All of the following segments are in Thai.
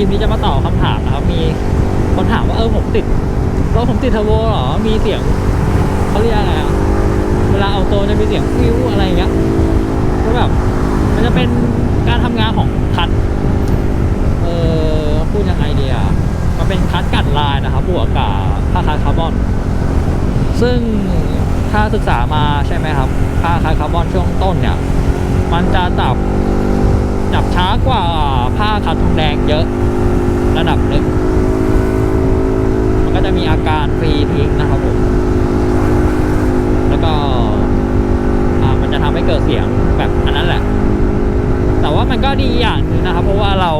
ลิปนี้จะมาตอบคำถามนะครับ มีคนถามว่าเออผมติดรถผมติดเทอร์โบหรอ มีเสียงเขาเรียกอะไรอะเวลาเอาตัวจะมีเสียงฟิวอะไรเงี้ยก็แบบมันจะเป็นการทำงานของคัทเออพูดยังไงดีอะมันเป็นคัทกัดลายนะครับบวกกับผ้าคัทคาร์บอน ซึ่งถ้าศึกษามาใช่ไหมครับผ้าคัทคาร์บอนช่วงต้นเนี่ย มันจะจับจับช้ากว่าผ้าคัดทองแดงเยอะ ระดับหนึ่งมันก็จะมีอาการฟรีทิ้งนะครับผม แล้วก็มันจะทำให้เกิดเสียงแบบอันนั้นแหละ แต่ว่ามันก็ดีอย่างหนึงนะครับ เพราะว่าเรา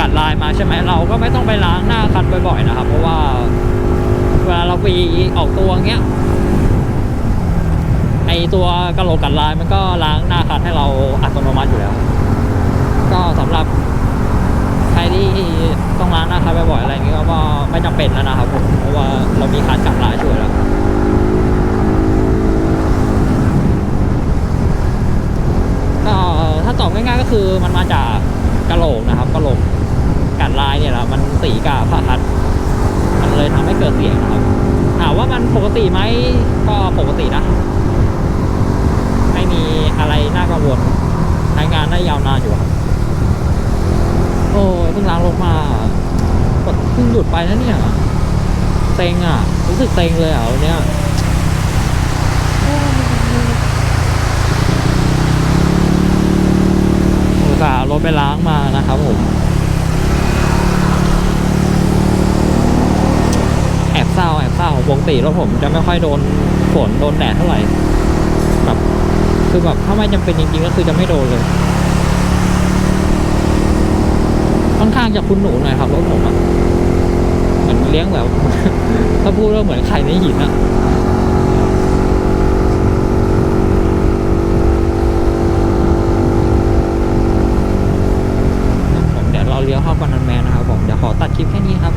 กัดลายมาใช่ไหมเราก็ไม่ต้องไปล้างหน้าคันบ่อยๆนะครับ เพราะว่าเวลาเราฟรีออกตัวเงี้ยไอตัวกระโหลกกัดลายมันก็ล้างหน้าคันให้เราอัตโนมัติอยู่แล้ว ก็สำหรับ ใครที่ต้องล้างหน้าคันบ่อยๆอะไรอย่างนี้ก็ไม่จำเป็นแล้วนะครับผมเพราะว่าเรามีคันกัดลายช่วยแล้วก็ถ้าตอบง่ายๆก็คือมันมาจากกระโหลกนะครับกระโหลกกัดลายเนี่ยแหละมันสีกับผ้าคัด มันเลยทำให้เกิดเสียงนะครับถามว่ามันปกติไหมก็ปกตินะ ไม่มีอะไรน่ากังวลใช้งานได้ยาวนานอยู่ครับ โอ้ยเพิ่งล้างรถมา กดเพิ่งหยุดไปนะเนี่ยเซ็งอะ รู้สึกเซ็งเลยอะวันเนี้ยอุตส่าห์เอารถไปล้างมานะครับผม แอบเศร้าแอบเศร้าปกติรถผมจะไม่ค่อยโดนฝนโดนแดดเท่าไหร่แบบคือแบบถ้าไม่จำเป็นจริงๆก็คือจะไม่โดนเลย ค่อนข้างจะคุ้นหนูหน่อยครับรถผมอะเหมือนเลี้ยงแบบ ถ้าพูดว่าเหมือนไข่ในหินอะผมเดี๋ยวเราเลี้ยวเข้าบานันแมนนะครับผมเดี๋ยวขอตัดคลิปแค่นี้ครับ